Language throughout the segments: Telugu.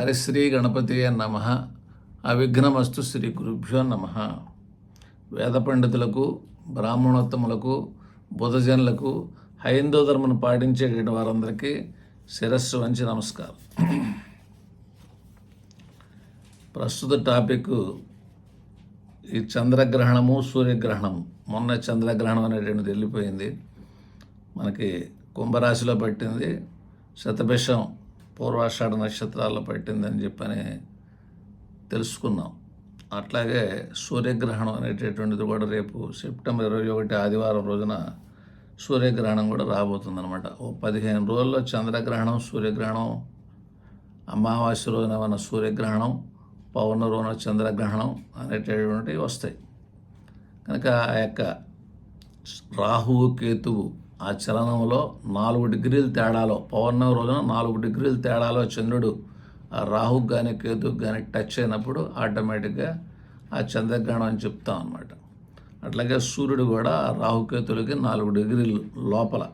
హరిశ్రీ గణపతియ నమ. అవిఘ్నమస్తు శ్రీ గురుభ్యో నమ. వేద పండితులకు బ్రాహ్మణోత్తములకు బుధజనులకు హైందవ ధర్మను పాటించేటువంటి వారందరికీ శిరస్సు వంచి నమస్కారం. ప్రస్తుత టాపిక్ ఈ చంద్రగ్రహణము సూర్యగ్రహణము. మొన్న చంద్రగ్రహణం అనేటువంటిది వెళ్ళిపోయింది. మనకి కుంభరాశిలో పట్టింది. శతభిషం పూర్వాషాఢ నక్షత్రాల్లో పట్టిందని చెప్పని తెలుసుకున్నాం. అట్లాగే సూర్యగ్రహణం అనేటటువంటిది కూడా రేపు సెప్టెంబర్ ఇరవై ఒకటి ఆదివారం రోజున సూర్యగ్రహణం కూడా రాబోతుందనమాట ఓ పదిహేను రోజుల్లో చంద్రగ్రహణం సూర్యగ్రహణం అమావాస్య రోజున ఉన్న సూర్యగ్రహణం పౌర్ణ రోజున చంద్రగ్రహణం అనేటటువంటివి వస్తాయి. కనుక ఆ యొక్క రాహువు కేతువు ఆ చలనంలో నాలుగు డిగ్రీల తేడాలో పౌర్ణమి రోజున నాలుగు డిగ్రీల తేడాలో చంద్రుడు ఆ రాహుకు కానీ కేతుకు కానీ టచ్ అయినప్పుడు ఆటోమేటిక్గా ఆ చంద్రగ్రహణం అని చెప్తాం అనమాట అట్లాగే సూర్యుడు కూడా ఆ రాహుకేతులకి నాలుగు డిగ్రీలు లోపల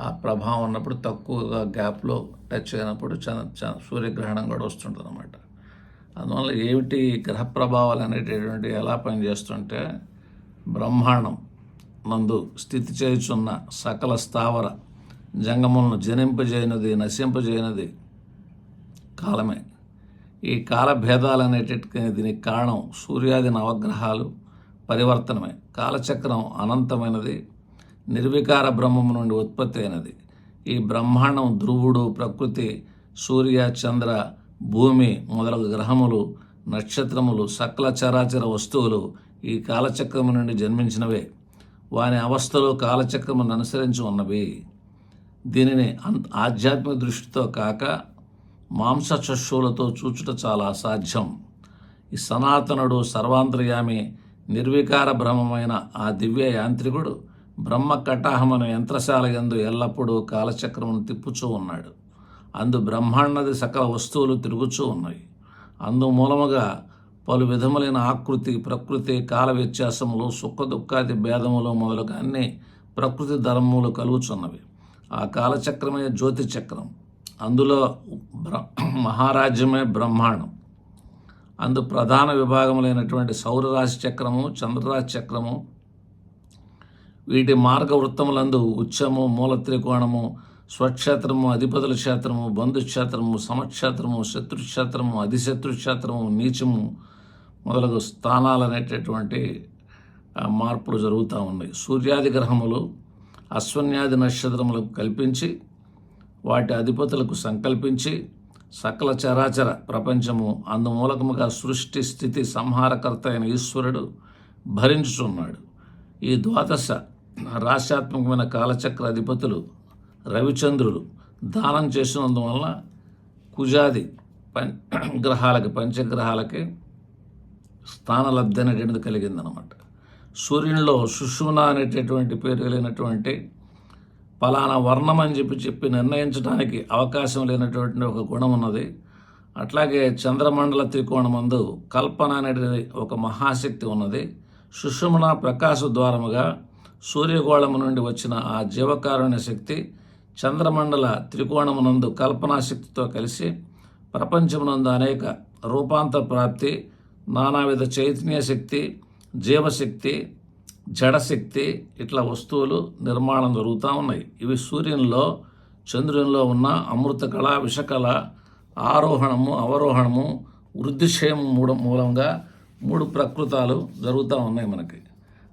ఆ ప్రభావం ఉన్నప్పుడు తక్కువగా గ్యాప్లో టచ్ అయినప్పుడు చంద్ర సూర్యగ్రహణం కూడా వస్తుంటుంది అనమాట అందువల్ల ఏమిటి గ్రహ ప్రభావాలు అనేటటువంటి ఎలా పనిచేస్తుంటే బ్రహ్మాండం నందు స్థితి చేయుచున్న సకల స్థావర జంగములను జనింపజేయనది నశింపజేయనది కాలమే. ఈ కాల భేదాలు దీనికి కారణం సూర్యాది నవగ్రహాలు పరివర్తనమే. కాలచక్రం అనంతమైనది నిర్వికార బ్రహ్మము నుండి ఉత్పత్తి అయినది. ఈ బ్రహ్మాండం ధ్రువుడు ప్రకృతి సూర్య చంద్ర భూమి మొదలగు గ్రహములు నక్షత్రములు సకల చరాచర వస్తువులు ఈ కాలచక్రము నుండి జన్మించినవే. వాని అవస్థలు కాలచక్రమును అనుసరించి ఉన్నవి. దీనిని ఆధ్యాత్మిక దృష్టితో కాక మాంస చక్షువులతో చూచుట చాలా అసాధ్యం. ఈ సనాతనుడు సర్వాంతర్యామి నిర్వికార బ్రహ్మమైన ఆ దివ్య యాంత్రికుడు బ్రహ్మ కటాహమన యంత్రశాల యందు ఎల్లప్పుడూ కాలచక్రమును తిప్పుచూ ఉన్నాడు. అందు బ్రహ్మాండది సకల వస్తువులు తిరుగుచూ ఉన్నాయి అందు మూలముగా పలు విధములైన ఆకృతి ప్రకృతి కాల వ్యత్యాసములు సుఖ దుఃఖాది భేదములు మొదలుగా అన్ని ప్రకృతి ధర్మములు కలుగుచున్నవి. ఆ కాలచక్రమే జ్యోతి చక్రం. అందులో బ్ర మహారాజ్యమే బ్రహ్మాండం. అందు ప్రధాన విభాగములైనటువంటి సౌరరాశి చక్రము చంద్రరాశి చక్రము వీటి మార్గ వృత్తములందు ఉచ్చము మూల త్రికోణము స్వక్షేత్రము అధిపతుల క్షేత్రము బంధుక్షేత్రము సమక్షేత్రము శత్రుక్షేత్రము అధిశత్రు క్షేత్రము నీచము మొదలగు స్థానాలు అనేటటువంటి మార్పులు జరుగుతూ ఉన్నాయి. సూర్యాది గ్రహములు అశ్వన్యాది నక్షత్రములకు కల్పించి వాటి అధిపతులకు సంకల్పించి సకల చరాచర ప్రపంచము అందుమూలకముగా సృష్టి స్థితి సంహారకర్త అయిన ఈశ్వరుడు భరించుచున్నాడు. ఈ ద్వాదశ రాశ్యాత్మకమైన కాలచక్ర అధిపతులు రవిచంద్రులు దానం చేసినందువలన కుజాది పం గ్రహాలకి పంచగ్రహాలకి స్థానలబ్ధి అనేటువంటిది కలిగిందనమాట సూర్యునిలో సుషుమ్న అనేటటువంటి పేరు కలిగినటువంటి ఫలానా వర్ణం అని చెప్పి చెప్పి నిర్ణయించడానికి అవకాశం లేనటువంటి ఒక గుణం ఉన్నది. అట్లాగే చంద్రమండల త్రికోణమందు కల్పన అనేది ఒక మహాశక్తి ఉన్నది. సుషుమ్న ప్రకాశ ద్వారముగా సూర్యగోళము నుండి వచ్చిన ఆ జీవకారుణ్య శక్తి చంద్రమండల త్రికోణమునందు కల్పనా శక్తితో కలిసి ప్రపంచమునందు అనేక రూపాంతర ప్రాప్తి నానావిధ చైతన్య శక్తి జీవశక్తి జడశక్తి ఇట్లా వస్తువులు నిర్మాణం జరుగుతూ ఉన్నాయి. ఇవి సూర్యునిలో చంద్రునిలో ఉన్న అమృతకళ విషకళ ఆరోహణము అవరోహణము వృద్ధిక్షయం మూడు మూలంగా మూడు ప్రకృతాలు జరుగుతూ ఉన్నాయి మనకి.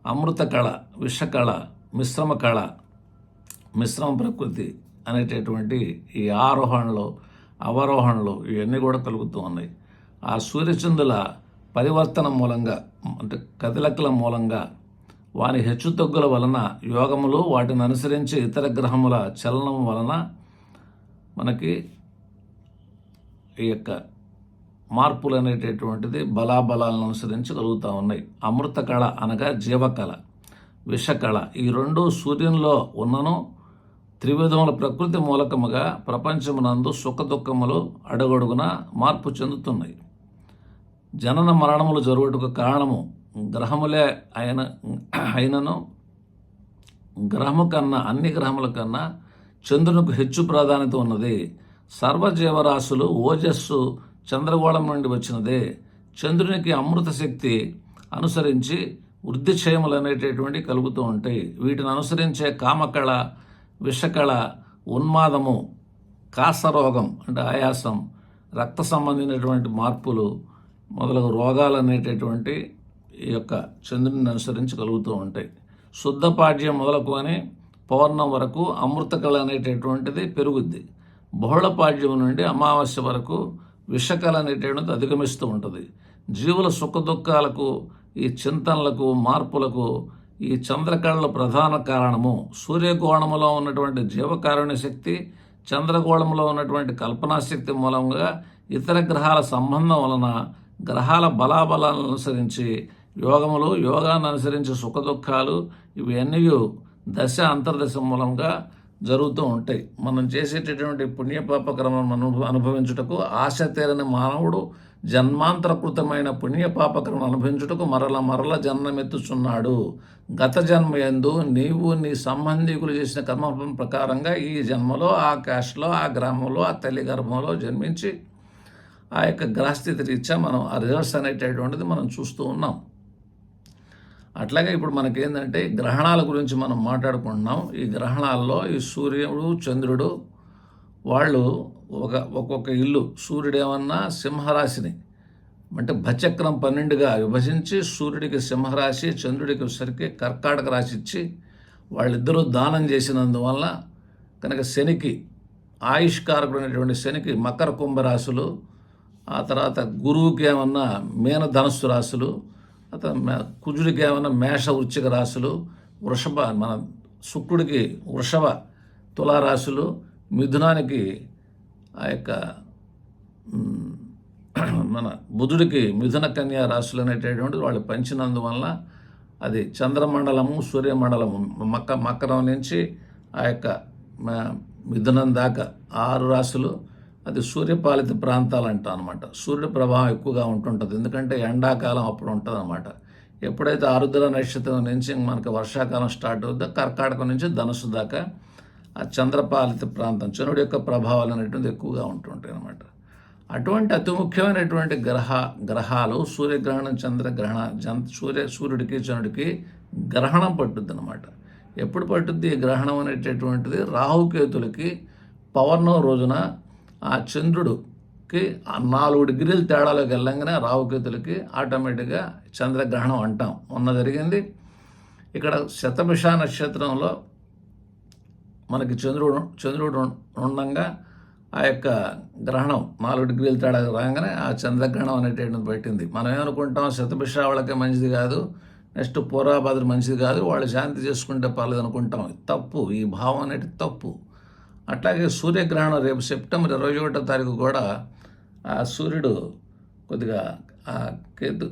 అమృత కళ విషకళ మిశ్రమ కళ మిశ్రమ ప్రకృతి అనేటటువంటి ఈ ఆరోహణలు అవరోహణలు ఇవన్నీ కూడా కలుగుతూ ఉన్నాయి. ఆ సూర్యచంద్రుల పరివర్తన మూలంగా అంటే కదలికల మూలంగా వాని హెచ్చుతగ్గుల వలన యోగములు వాటిని అనుసరించి ఇతర గ్రహముల చలనం వలన మనకి ఈ యొక్క మార్పులు అనేటటువంటిది బలాబలాలను అనుసరించి కలుగుతూ ఉన్నాయి. అమృత కళ అనగా జీవకళ విషకళ. ఈ రెండు సూర్యునిలో ఉన్నను త్రివిధముల ప్రకృతి మూలకముగా ప్రపంచమునందు సుఖ దుఃఖములు అడుగడుగున మార్పు చెందుతున్నాయి. జనన మరణములు జరుగుటకు కారణము గ్రహములే అయిన అయినను గ్రహము కన్నా అన్ని గ్రహముల కన్నా చంద్రునికి హెచ్చు ప్రాధాన్యత ఉన్నది. సర్వజీవరాశులు ఓజస్సు చంద్రగోళం నుండి వచ్చినదే. చంద్రునికి అమృత శక్తి అనుసరించి వృద్ధి క్షయములు అనేటటువంటి కలుగుతూ ఉంటాయి. వీటిని అనుసరించే కామకళ విషకళ ఉన్మాదము కాసరోగం అంటే ఆయాసం రక్త సంబంధించినటువంటి మార్పులు మొదలగు రోగాలు అనేటటువంటి ఈ యొక్క చంద్రుని అనుసరించి కలుగుతూ ఉంటాయి. శుద్ధ పాడ్యం మొదలుకొని పౌర్ణం వరకు అమృతకళ అనేటటువంటిది పెరుగుద్ది. బహుళ పాడ్యం నుండి అమావాస్య వరకు విషకళ అనేటటువంటిది అధిగమిస్తూ ఉంటుంది. జీవుల సుఖదుఖాలకు ఈ చింతనలకు మార్పులకు ఈ చంద్రకళల ప్రధాన కారణము. సూర్యకోణములో ఉన్నటువంటి జీవకారుణ్య శక్తి చంద్రకోణంలో ఉన్నటువంటి కల్పనా శక్తి మూలంగా ఇతర గ్రహాల సంబంధం వలన గ్రహాల బలాబలాలను అనుసరించి యోగములు యోగాన్ని అనుసరించి సుఖదుఖాలు ఇవన్నీ దశ అంతర్దశ మూలంగా జరుగుతూ ఉంటాయి. మనం చేసేటటువంటి పుణ్యపాప క్రమం అనుభవించుటకు ఆశ తీరని మానవుడు జన్మాంతరకృతమైన పుణ్యపాప క్రమం అనుభవించుటకు మరల మరల జన్మమెత్తుచున్నాడు. గత జన్మ ఎందు నీవు నీ సంబంధికులు చేసిన కర్మ ప్రకారంగా ఈ జన్మలో ఆ క్యాష్లో ఆ గ్రామంలో ఆ తల్లి గర్భంలో జన్మించి ఆ యొక్క గ్రహస్థితి రీత్యా మనం ఆ రిజల్ట్స్ అనేటటువంటిది మనం చూస్తూ ఉన్నాం. అట్లాగే ఇప్పుడు మనకేంటంటే గ్రహణాల గురించి మనం మాట్లాడుకుంటున్నాం. ఈ గ్రహణాల్లో ఈ సూర్యుడు చంద్రుడు వాళ్ళు ఒక ఒక్కొక్క ఇల్లు సూర్యుడు ఏమన్నా సింహరాశిని అంటే భచక్రం పన్నెండుగా విభజించి సూర్యుడికి సింహరాశి చంద్రుడికి సరికి కర్కాటక రాశి ఇచ్చి వాళ్ళిద్దరూ దానం చేసినందువల్ల కనుక శనికి ఆయుష్కారకుడైనటువంటి శనికి మకర కుంభ రాశులు ఆ తర్వాత గురువుకి ఏమన్నా మీన ధనస్సు రాశులు ఆ తర్వాత కుజుడికి ఏమన్నా మేష వృచ్చిక రాశులు వృషభ మన శుక్రుడికి వృషభ తులారాశులు మిథునానికి ఆ యొక్క మన బుధుడికి మిథున కన్యా రాశులు అనేటటువంటి వాళ్ళు పంచినందువల్ల అది చంద్రమండలము సూర్యమండలము మక్క మకరం నుంచి ఆ యొక్క మిథునం దాకా ఆరు రాశులు. అది సూర్యపాలిత ప్రాంతాలు అంటాం అనమాట సూర్యుడి ప్రభావం ఎక్కువగా ఉంటుంటుంది. ఎందుకంటే ఎండాకాలం అప్పుడు ఉంటుంది అనమాట ఎప్పుడైతే ఆరుద్ర నక్షత్రం నుంచి మనకు వర్షాకాలం స్టార్ట్ అవుతుందో కర్కాటకం నుంచి ధనుసు దాకా ఆ చంద్రపాలిత ప్రాంతం చంద్రుడి యొక్క ప్రభావాలు అనేటువంటిది ఎక్కువగా ఉంటుంటాయి అనమాట అటువంటి అతి ముఖ్యమైనటువంటి గ్రహ గ్రహాలు సూర్యగ్రహణం చంద్రగ్రహణ జన్ సూర్య సూర్యుడికి చంద్రుడికి గ్రహణం పట్టుద్ది అనమాట ఎప్పుడు పట్టుద్ది ఈ గ్రహణం అనేటటువంటిది? రాహుకేతులకి పౌర్ణం రోజున ఆ చంద్రుడుకి నాలుగు డిగ్రీలు తేడాలోకి వెళ్ళంగానే రావుకేతులకి ఆటోమేటిక్గా చంద్రగ్రహణం అంటాం. మొన్న జరిగింది. ఇక్కడ శతభిష నక్షత్రంలో మనకి చంద్రుడు చంద్రుడు ఉండంగా ఆ యొక్క గ్రహణం నాలుగు డిగ్రీల తేడా రాగానే ఆ చంద్రగ్రహణం అనేటువంటిది పెట్టింది. మనం ఏమనుకుంటాం? శతభిష వాళ్ళకే మంచిది కాదు. నెక్స్ట్ పూర్వాభాద్ర మంచిది కాదు. వాళ్ళు శాంతి చేసుకుంటే పర్లేదు అనుకుంటాం తప్పు. ఈ భావం అనేది తప్పు. అట్లాగే సూర్యగ్రహణం రేపు సెప్టెంబర్ ఇరవై ఒకటో తారీఖు కూడా ఆ సూర్యుడు కొద్దిగా కేతు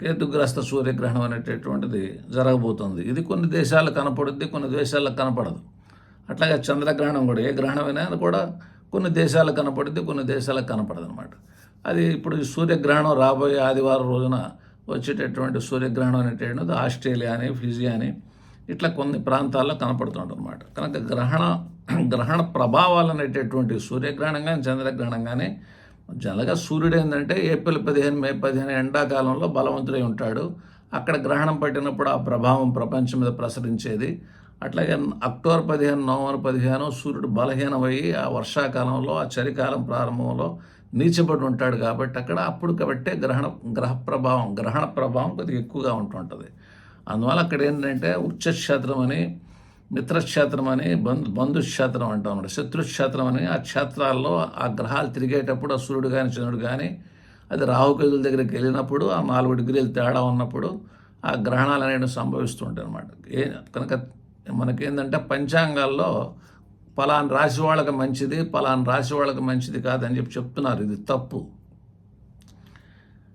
కేతుగ్రస్త సూర్యగ్రహణం అనేటటువంటిది జరగబోతుంది. ఇది కొన్ని దేశాలకు కనపడుద్ది కొన్ని దేశాలకు కనపడదు. అట్లాగే చంద్రగ్రహణం కూడా ఏ గ్రహణమైనా కూడా కొన్ని దేశాలకు కనపడుద్ది కొన్ని దేశాలకు కనపడదు అనమాట అది ఇప్పుడు సూర్యగ్రహణం రాబోయే ఆదివారం రోజున వచ్చేటటువంటి సూర్యగ్రహణం అనేటువంటిది ఆస్ట్రేలియా అని ఫిజి అని ఇట్లా కొన్ని ప్రాంతాల్లో కనపడుతుంటుంది అనమాట కనుక గ్రహణ గ్రహణ ప్రభావాలు అనేటటువంటి సూర్యగ్రహణం కానీ చంద్రగ్రహణం కానీ జనరల్గా సూర్యుడు ఏంటంటే ఏప్రిల్ పదిహేను మే పదిహేను ఎండాకాలంలో బలవంతుడై ఉంటాడు. అక్కడ గ్రహణం పట్టినప్పుడు ఆ ప్రభావం ప్రపంచం మీద ప్రసరించేది. అట్లాగే అక్టోబర్ పదిహేను నవంబర్ పదిహేను సూర్యుడు బలహీనమయ్యి ఆ వర్షాకాలంలో ఆ చలికాలం ప్రారంభంలో నీచబడి ఉంటాడు కాబట్టి అక్కడ అప్పుడు కాబట్టే గ్రహణ గ్రహ ప్రభావం గ్రహణ ప్రభావం కొద్దిగా ఎక్కువగా ఉంటుంటుంది. అందువల్ల అక్కడ ఏంటంటే ఉచ్చక్షేత్రం అని మిత్రక్షేత్రం అని బంధు బంధుక్షేత్రం అంటాం అన్నమాట. శత్రుక్షేత్రం అని ఆ క్షేత్రాల్లో ఆ గ్రహాలు తిరిగేటప్పుడు ఆ సూర్యుడు కానీ చంద్రుడు కానీ అది రాహుకేతుల దగ్గరికి వెళ్ళినప్పుడు ఆ నాలుగు డిగ్రీలు తేడా ఉన్నప్పుడు ఆ గ్రహణాలు అనేవి సంభవిస్తుంటాయి అనమాట ఏ కనుక మనకేంటంటే పంచాంగాల్లో పలానా రాశి వాళ్ళకి మంచిది పలానా రాశి వాళ్ళకి మంచిది కాదని చెప్పి చెప్తున్నారు. ఇది తప్పు.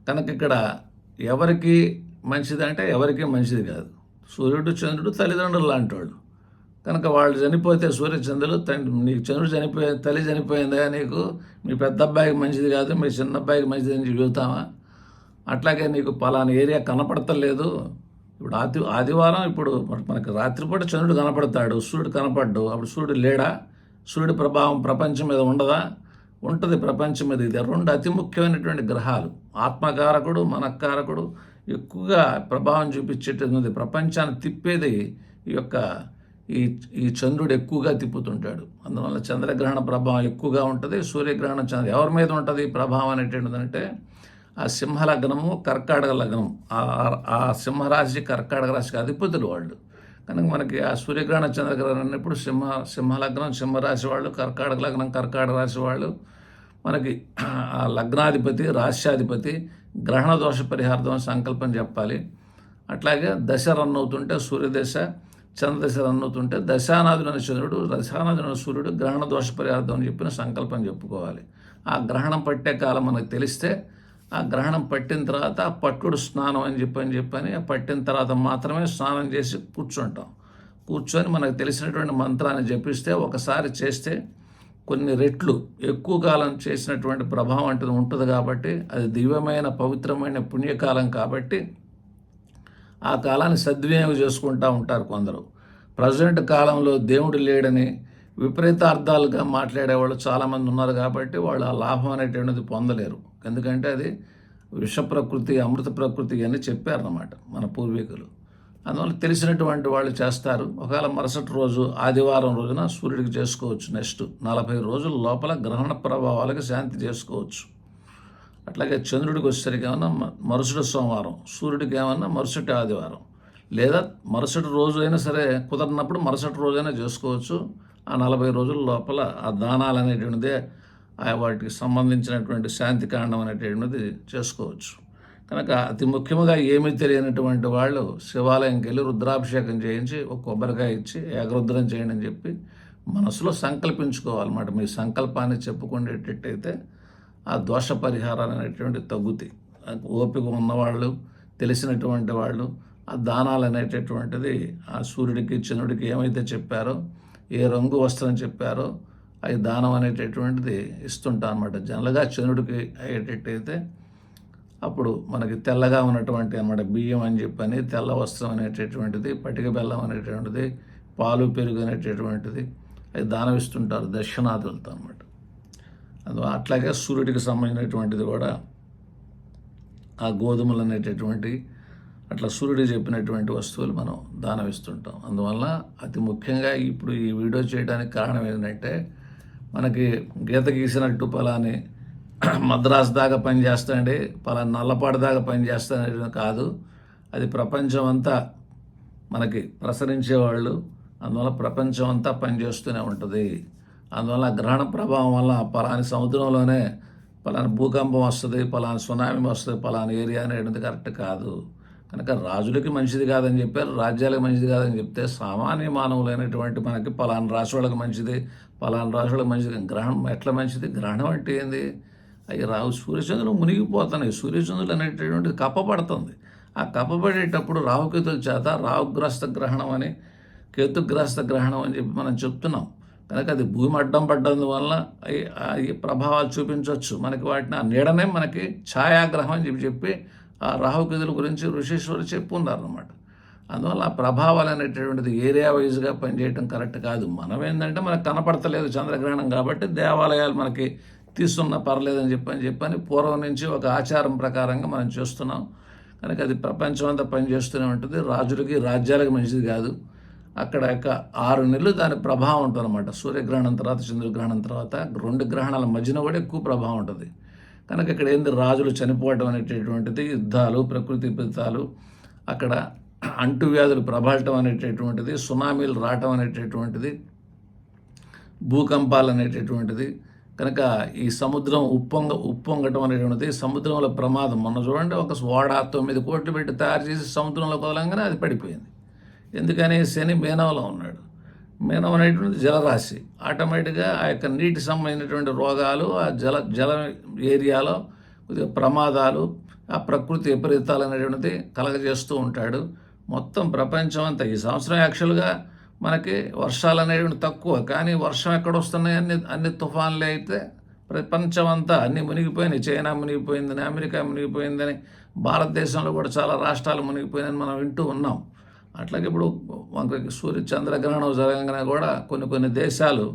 కనుక ఇక్కడ ఎవరికి మంచిది అంటే ఎవరికి మంచిది కాదు. సూర్యుడు చంద్రుడు తల్లిదండ్రులు లాంటి వాళ్ళు. కనుక వాళ్ళు చనిపోతే సూర్య చంద్రులు తండ్రి నీకు చంద్రుడు చనిపోయే తల్లి చనిపోయిందా నీకు? మీ పెద్ద అబ్బాయికి మంచిది కాదు మీ చిన్న అబ్బాయికి మంచిది అని చెబుతామా అట్లాగే నీకు పలానా ఏరియా కనపడతలేదు. ఇప్పుడు ఆది ఆదివారం ఇప్పుడు మనకు మనకి రాత్రిపూట చంద్రుడు కనపడతాడు సూర్యుడు కనపడ్డు. అప్పుడు సూర్యుడు లేడా? సూర్యుడి ప్రభావం ప్రపంచం మీద ఉండదా? ఉంటుంది ప్రపంచం మీద. ఇది రెండు అతి ముఖ్యమైనటువంటి గ్రహాలు. ఆత్మకారకుడు మనకారకుడు ఎక్కువగా ప్రభావం చూపించేటది ప్రపంచాన్ని తిప్పేది ఈ యొక్క ఈ ఈ చంద్రుడు ఎక్కువగా తిప్పుతుంటాడు. అందువల్ల చంద్రగ్రహణ ప్రభావం ఎక్కువగా ఉంటుంది సూర్యగ్రహణం చంద్ర ఎవరి మీద ఉంటుంది ప్రభావం అనేటువంటిది ఆ ఆ సింహలగ్నము కర్కాటక లగ్నం. ఆ- ఆ సింహరాశి కర్కాటక రాశికి అధిపతులు వాళ్ళు. కనుక మనకి ఆ సూర్యగ్రహణ చంద్రగ్రహణం అన్నప్పుడు సింహ సింహలగ్నం సింహరాశి వాళ్ళు కర్కాటక లగ్నం కర్కాటక రాశి వాళ్ళు. మనకి ఆ లగ్నాధిపతి రాశ్యాధిపతి గ్రహణ దోష పరిహార్థం సంకల్పం చెప్పాలి. అట్లాగే దశ రన్ అవుతుంటే సూర్యదశ చంద్రదశలు అన్నుతుంటే అవుతుంటే దశానాథుడైన చంద్రుడు దశానాథుడైన సూర్యుడు గ్రహణ దోష పరిహార్థం అని చెప్పిన సంకల్పం చెప్పుకోవాలి. ఆ గ్రహణం పట్టే కాలం మనకు తెలిస్తే ఆ గ్రహణం పట్టిన తర్వాత ఆ పట్టుడు స్నానం అని చెప్పని చెప్పని ఆ పట్టిన తర్వాత మాత్రమే స్నానం చేసి కూర్చుంటాం. కూర్చొని మనకు తెలిసినటువంటి మంత్రాన్ని జపిస్తే ఒకసారి చేస్తే కొన్ని రెట్లు ఎక్కువ కాలం చేసినటువంటి ప్రభావం అంటే ఉంటుంది కాబట్టి అది దివ్యమైన పవిత్రమైన పుణ్యకాలం కాబట్టి ఆ కాలాన్ని సద్వినియోగం చేసుకుంటూ ఉంటారు కొందరు. ప్రజెంట్ కాలంలో దేవుడు లేడని విపరీత అర్థాలుగా మాట్లాడేవాళ్ళు చాలామంది ఉన్నారు కాబట్టి వాళ్ళు ఆ లాభం అనేటువంటిది పొందలేరు. ఎందుకంటే అది విష ప్రకృతి అమృత ప్రకృతి అని చెప్పారన్నమాట మన పూర్వీకులు. అందువల్ల తెలిసినటువంటి వాళ్ళు చేస్తారు. ఒకవేళ మరుసటి రోజు ఆదివారం రోజున సూర్యుడికి చేసుకోవచ్చు నెక్స్ట్ నలభై రోజుల లోపల గ్రహణ ప్రభావాలకు శాంతి చేసుకోవచ్చు. అట్లాగే చంద్రుడికి వచ్చేసరికి ఏమన్నా మరుసటి సోమవారం సూర్యుడికి ఏమన్నా మరుసటి ఆదివారం లేదా మరుసటి రోజు అయినా సరే కుదరినప్పుడు మరుసటి రోజైనా చేసుకోవచ్చు. ఆ నలభై రోజుల లోపల ఆ దానాలు అనేటువంటిదే ఆ వాటికి సంబంధించినటువంటి శాంతి కాండం అనేటువంటిది చేసుకోవచ్చు. కనుక అతి ముఖ్యంగా ఏమీ తెలియనటువంటి వాళ్ళు శివాలయంకి వెళ్ళి రుద్రాభిషేకం చేయించి ఒక కొబ్బరికాయ ఇచ్చి ఏకరుద్రం చేయండి అని చెప్పి మనసులో సంకల్పించుకోవాలన్నమాట. మీ సంకల్పాన్ని చెప్పుకునేటట్టయితే ఆ దోష పరిహారాలు అనేటువంటి తగ్గుతాయి ఓపిక ఉన్నవాళ్ళు తెలిసినటువంటి వాళ్ళు ఆ దానాలు అనేటటువంటిది ఆ సూర్యుడికి చంద్రుడికి ఏమైతే చెప్పారో ఏ రంగు వస్త్రం చెప్పారో అవి దానం అనేటటువంటిది ఇస్తుంటా అనమాట జనరల్గా చంద్రుడికి అయ్యేటట్టయితే అప్పుడు మనకి తెల్లగా ఉన్నటువంటి అన్నమాట బియ్యం అని చెప్పని తెల్ల వస్త్రం అనేటటువంటిది పటిక బెల్లం అనేటువంటిది పాలు పెరుగు అనేటటువంటిది అవి దానం ఇస్తుంటారు దక్షిణాదులతో అనమాట అట్లాగే సూర్యుడికి సంబంధించినటువంటిది కూడా ఆ గోధుమలు అనేటటువంటి అట్లా సూర్యుడు చెప్పినటువంటి వస్తువులు మనం దానం ఇస్తుంటాం అందువల్ల అతి ముఖ్యంగా ఇప్పుడు ఈ వీడియో చేయడానికి కారణం ఏంటంటే మనకి గీత గీసినట్టు పలాని మద్రాసు దాకా పనిచేస్తాండి పలాని నల్లపాడు దాకా పనిచేస్తానని కాదు. అది ప్రపంచం అంతా మనకి ప్రసరించేవాళ్ళు అందువల్ల ప్రపంచం అంతా పనిచేస్తూనే ఉంటుంది. అందువల్ల గ్రహణ ప్రభావం వల్ల పలాని సముద్రంలోనే పలాని భూకంపం వస్తుంది పలాని సునామీ వస్తుంది పలాని ఏరియా అనేది కరెక్ట్ కాదు. కనుక రాజులకి మంచిది కాదని చెప్పారు రాజ్యాలకు మంచిది కాదని చెప్తే సామాన్య మానవులైనటువంటి మనకి పలానా రాశి వాళ్ళకి మంచిది పలానా రాశి వాళ్ళకి మంచిది గ్రహణం ఎట్లా మంచిది? గ్రహణం అంటే ఏంది? అవి రావు సూర్యచంద్రులు మునిగిపోతున్నాయి. సూర్యచంద్రులు అనేటటువంటిది కప్పబడుతుంది ఆ కప్పబడేటప్పుడు రాహుకేతుల చేత రాహుగ్రస్త గ్రహణం అని కేతుగ్రస్త గ్రహణం అని చెప్పి మనం చెప్తున్నాం. కనుక అది భూమి అడ్డం పడ్డందువల్ల వల్ల అయి- ప్రభావాలు చూపించవచ్చు. మనకి వాటిని ఆ నీడనే మనకి ఛాయాగ్రహం అని చెప్పి చెప్పి ఆ రాహుకేతుల గురించి ఋషీశ్వరులు చెప్పుకున్నారనమాట అందువల్ల ఆ ప్రభావాలు అనేటటువంటిది ఏరియా వైజ్గా పనిచేయడం కరెక్ట్ కాదు. మనం ఏంటంటే మనకు కనపడతలేదు చంద్రగ్రహణం కాబట్టి దేవాలయాలు మనకి తీస్తున్నా పర్లేదని చెప్పని చెప్పని పూర్వం నుంచి ఒక ఆచారం ప్రకారంగా మనం చేస్తున్నాం. కనుక అది ప్రపంచం అంతా పనిచేస్తూనే ఉంటుంది. రాజులకి రాజ్యాలకు మంచిది కాదు. అక్కడ యొక్క ఆరు నెలలు దాని ప్రభావం ఉంటుంది అనమాట సూర్యగ్రహణం తర్వాత చంద్రగ్రహణం తర్వాత రెండు గ్రహణాల మధ్యన కూడా ఎక్కువ ప్రభావం ఉంటుంది. కనుక ఇక్కడ ఏంది? రాజులు చనిపోవడం అనేటటువంటిది యుద్ధాలు ప్రకృతి విపరీతాలు అక్కడ అంటువ్యాధులు ప్రబలటం అనేటటువంటిది సునామీలు రావటం అనేటటువంటిది భూకంపాలు అనేటటువంటిది కనుక ఈ సముద్రం ఉప్పొంగ ఉప్పొంగటం అనేటువంటిది సముద్రంలో ప్రమాదం. మొన్న చూడండి ఒక ఓడ తొమ్మిది కోట్లు పెట్టి తయారు చేసి సముద్రంలో వదలంగానే అది పడిపోయింది. ఎందుకని శని మీనవలో ఉన్నాడు. మేనం అనేటువంటి జలరాశి. ఆటోమేటిక్గా ఆ యొక్క నీటి సంబంధించినటువంటి రోగాలు ఆ జల జల ఏరియాలో కొద్దిగా ప్రమాదాలు ఆ ప్రకృతి విపరీతాలు అనేటువంటిది కలగజేస్తూ ఉంటాడు. మొత్తం ప్రపంచం అంతా ఈ సంవత్సరం యాక్చువల్గా మనకి వర్షాలు అనేటువంటి తక్కువ. కానీ వర్షం ఎక్కడ వస్తున్నాయి అన్ని అన్ని తుఫాన్లే అయితే ప్రపంచం అంతా అన్ని మునిగిపోయినాయి. చైనా మునిగిపోయిందని అమెరికా మునిగిపోయిందని భారతదేశంలో కూడా చాలా రాష్ట్రాలు మునిగిపోయినాయని మనం వింటూ ఉన్నాం. అట్లాగే ఇప్పుడు మనకి సూర్య చంద్రగ్రహణం జరగంగానే కూడా కొన్ని కొన్ని దేశాలు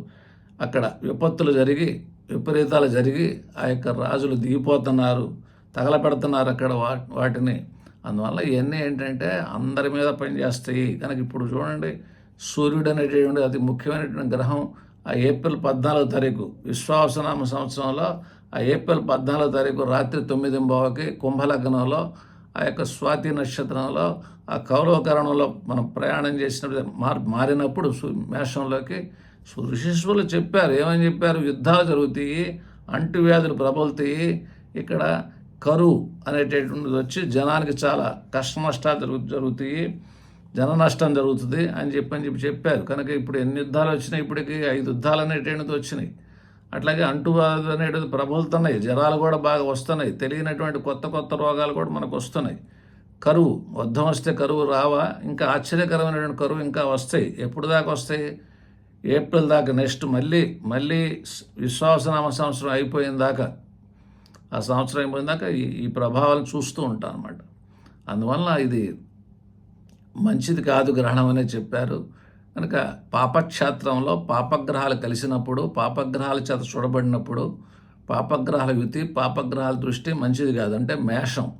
అక్కడ విపత్తులు జరిగి విపరీతాలు జరిగి ఆ యొక్క రాజులు దిగిపోతున్నారు తగలపెడుతున్నారు అక్కడ వా వాటిని. అందువల్ల ఇవన్నీ ఏంటంటే అందరి మీద పనిచేస్తాయి. కనుక ఇప్పుడు చూడండి సూర్యుడు అనేటటువంటి అతి ముఖ్యమైనటువంటి గ్రహం ఆ ఏప్రిల్ పద్నాలుగు తారీఖు. విశ్వాసనామ సంవత్సరంలో ఆ ఏప్రిల్ పద్నాలుగు తారీఖు రాత్రి తొమ్మిది బావకి కుంభలగ్నంలో ఆ యొక్క స్వాతి నక్షత్రంలో ఆ కౌరవకరణంలో మనం ప్రయాణం చేసినప్పుడు మార్ మారినప్పుడు మేషంలోకి సు- ఋషీశ్వరులు చెప్పారు. ఏమని చెప్పారు? యుద్ధాలు జరుగుతాయి అంటువ్యాధులు ప్రబలుతాయి. ఇక్కడ కరువు అనేటటువంటిది వచ్చి జనానికి చాలా కష్ట నష్టాలు జరుగు జరుగుతాయి జన నష్టం జరుగుతుంది అని చెప్పి అని చెప్పి చెప్పారు. కనుక ఇప్పుడు ఎన్ని యుద్ధాలు వచ్చినాయి ఇప్పటికి? ఐదు యుద్ధాలు అనేటువంటిది వచ్చినాయి. అట్లాగే అంటువ్యాధులు అనేటువంటి ప్రబలుతున్నాయి. జ్వరాలు కూడా బాగా వస్తున్నాయి. తెలియనటువంటి కొత్త కొత్త రోగాలు కూడా మనకు వస్తున్నాయి. కరువు వద్దం వస్తే కరువు రావా? ఇంకా ఆశ్చర్యకరమైనటువంటి కరువు ఇంకా వస్తాయి. ఎప్పుడు దాకా వస్తాయి? ఏప్రిల్ దాకా నెక్స్ట్ మళ్ళీ మళ్ళీ విశ్వాసనామ సంవత్సరం అయిపోయిన దాకా. ఆ సంవత్సరం అయిపోయిన దాకా ఈ ఈ ప్రభావాలను చూస్తూ ఉంటాం అనమాట అందువల్ల ఇది మంచిది కాదు గ్రహణం అనే చెప్పారు. కనుక పాపక్షేత్రంలో పాపగ్రహాలు కలిసినప్పుడు పాపగ్రహాల చేత చూడబడినప్పుడు పాపగ్రహాల యుతి పాపగ్రహాల దృష్టి మంచిది కాదు. అంటే మేషం.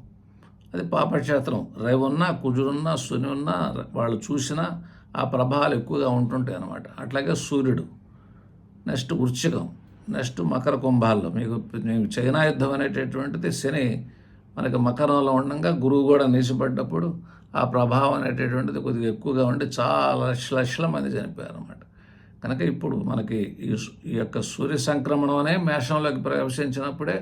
అది పాపక్షేత్రం. రవి కుజుడున్నా శని ఉన్నా వాళ్ళు చూసినా ఆ ప్రభావాలు ఎక్కువగా ఉంటుంటాయి అన్నమాట. అట్లాగే సూర్యుడు. నెక్స్ట్ వృశ్చికం. నెక్స్ట్ మకర కుంభాల్లో. మీకు మీకు చైనా యుద్ధం అనేటటువంటిది శని మనకి మకరంలో ఉండగా గురువు కూడా నీసిపడ్డప్పుడు ఆ ప్రభావం అనేటటువంటిది కొద్దిగా ఎక్కువగా ఉండి చాలా లక్షల లక్షల మంది చనిపోయారు అన్నమాట కనుక ఇప్పుడు మనకి ఈ ఈ యొక్క సూర్య సంక్రమణం అనే మేషంలోకి ప్రవేశించినప్పుడే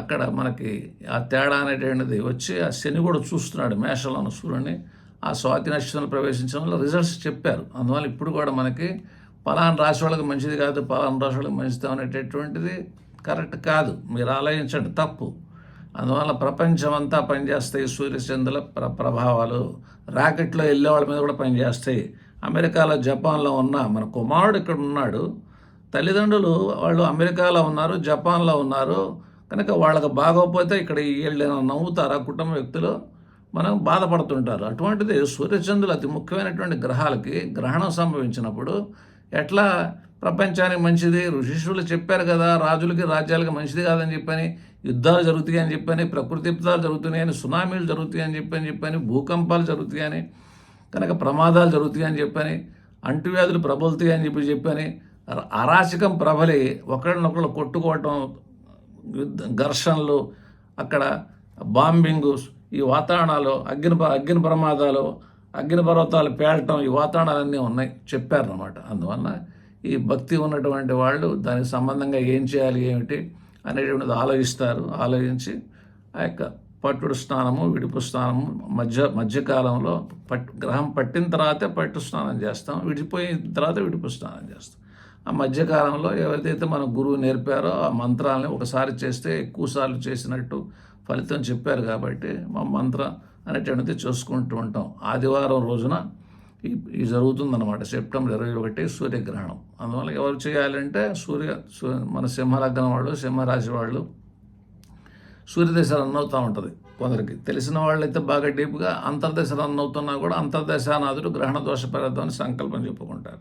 అక్కడ మనకి ఆ తేడా అనేటువంటిది వచ్చి ఆ శని కూడా చూస్తున్నాడు మేషంలో ఉన్న సూర్యుని ఆ స్వాతి నక్షత్రంలో ప్రవేశించడం వల్ల రిజల్ట్స్ చెప్పారు. అందువల్ల ఇప్పుడు కూడా మనకి పలానా రాశి వాళ్ళకి మంచిది కాదు పలానా రాశి వాళ్ళకి మంచిది అనేటటువంటిది కరెక్ట్ కాదు. మీరు ఆలోచించండి తప్పు. అందువల్ల ప్రపంచమంతా పనిచేస్తాయి సూర్యచంద్రుల ప్ర ప్రభావాలు. రాకెట్లో వెళ్ళే వాళ్ళ మీద కూడా పనిచేస్తాయి. అమెరికాలో జపాన్లో ఉన్న మన కుమారుడు ఇక్కడ ఉన్నాడు. తల్లిదండ్రులు వాళ్ళు అమెరికాలో ఉన్నారు జపాన్లో ఉన్నారు. కనుక వాళ్ళకి బాగోకపోతే ఇక్కడ వీళ్ళు నవ్వుతారు ఆ కుటుంబ వ్యక్తులు? మనం బాధపడుతుంటారు. అటువంటిది సూర్యచంద్రులు అతి ముఖ్యమైనటువంటి గ్రహాలకి గ్రహణం సంభవించినప్పుడు ఎట్లా ప్రపంచానికి మంచిది ఋషిష్యులు చెప్పారు కదా రాజులకి రాజ్యాలకి మంచిది కాదని చెప్పని యుద్ధాలు జరుగుతాయి అని చెప్పని ప్రకృతి విపత్తులు జరుగుతున్నాయని సునామీలు జరుగుతాయని అని చెప్పని చెప్పని భూకంపాలు జరుగుతాయని కనుక ప్రమాదాలు జరుగుతాయి అని చెప్పని అంటువ్యాధులు ప్రబలుతాయని చెప్పి చెప్పని అరాచకం ప్రబలి ఒకరినొకరు కొట్టుకోవటం యుద్ధ ఘర్షణలు అక్కడ బాంబింగు ఈ వాతావరణాలు అగ్ని అగ్ని ప్రమాదాలు అగ్ని పర్వతాలు పేలటం ఈ వాతావరణాలన్నీ ఉన్నాయి చెప్పారన్నమాట. అందువల్ల ఈ భక్తి ఉన్నటువంటి వాళ్ళు దానికి సంబంధంగా ఏం చేయాలి ఏమిటి అనేటువంటిది ఆలోచిస్తారు. ఆలోచించి ఆ యొక్క పట్టుడు స్నానము విడుపు స్నానము మధ్య మధ్యకాలంలో పట్ గ్రహం పట్టిన తర్వాతే పట్టు స్నానం చేస్తాం విడిపోయిన తర్వాత విడుపు స్నానం చేస్తాం. ఆ మధ్యకాలంలో ఎవరిదైతే మన గురువు నేర్పారో ఆ మంత్రాలని ఒకసారి చేస్తే ఎక్కువసార్లు చేసినట్టు ఫలితం చెప్పారు కాబట్టి మా మంత్రం అనేటువంటిది చూసుకుంటూ ఉంటాం. ఆదివారం రోజున ఈ ఈ జరుగుతుందన్నమాట. సెప్టెంబర్ ఇరవై ఒకటి సూర్యగ్రహణం. అందువల్ల ఎవరు చేయాలంటే సూర్య మన సింహలగ్నం వాళ్ళు సింహరాశి వాళ్ళు సూర్యదశ రన్ అవుతూ ఉంటుంది కొందరికి. తెలిసిన వాళ్ళైతే బాగా డీప్గా అంతర్దశ రన్ అవుతున్నా కూడా అంతర్దశానాథుడు గ్రహణ దోష పరిహారం సంకల్పం చెప్పుకుంటారు.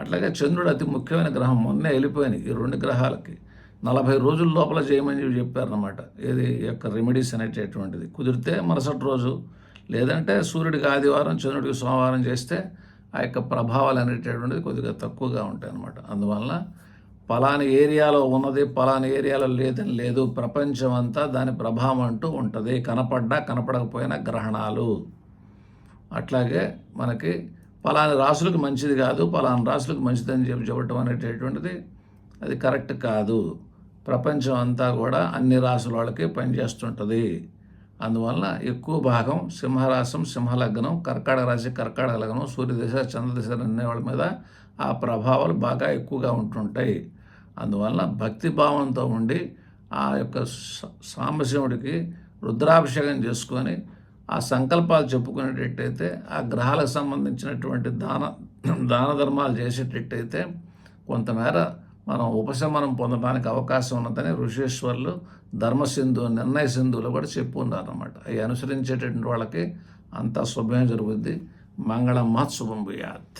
అట్లాగే చంద్రుడు అతి ముఖ్యమైన గ్రహం మొన్నే వెళ్ళిపోయినాయి ఈ రెండు గ్రహాలకి. నలభై రోజుల లోపల చేయమని చెప్పారనమాట ఇది యొక్క రెమెడీస్ అనేటటువంటిది. కుదిరితే మరుసటి రోజు లేదంటే సూర్యుడికి ఆదివారం చంద్రుడికి సోమవారం చేస్తే ఆ యొక్క ప్రభావాలు అనేటటువంటిది కొద్దిగా తక్కువగా ఉంటాయి అన్నమాట. అందువలన పలాని ఏరియాలో ఉన్నది పలాని ఏరియాలో లేదని లేదు. ప్రపంచం అంతా దాని ప్రభావం అంటూ ఉంటుంది. కనపడ్డా కనపడకపోయినా గ్రహణాలు. అట్లాగే మనకి పలాని రాసులకు మంచిది కాదు పలాని రాసులకు మంచిదని చెప్పి చెప్పడం అనేటటువంటిది అది కరెక్ట్ కాదు. ప్రపంచం అంతా కూడా అన్ని రాసుల వాళ్ళకి పనిచేస్తుంటుంది. అందువల్ల ఎక్కువ భాగం సింహరాశం సింహలగ్నం కర్కాడ రాశి కర్కాడ లగ్నం సూర్యదశ చంద్రదశ అనే వాళ్ళ మీద ఆ ప్రభావాలు బాగా ఎక్కువగా ఉంటుంటాయి. అందువల్ల భక్తి భావంతో ఉండి ఆ యొక్క సాంబశివుడికి రుద్రాభిషేకం చేసుకొని ఆ సంకల్పాలు చెప్పుకునేటట్టయితే ఆ గ్రహాలకు సంబంధించినటువంటి దాన దాన ధర్మాలు చేసేటట్టయితే కొంతమేర మనం ఉపశమనం పొందడానికి అవకాశం ఉన్నదని ఋషేశ్వర్లు ధర్మసింధు నిర్ణయ సింధువులు కూడా చెప్పు ఉన్నారన్నమాట. అవి అనుసరించేటటువంటి వాళ్ళకి అంతా శుభం జరుగుద్ది. మంగళం మహత్ శుభం భూయాత్.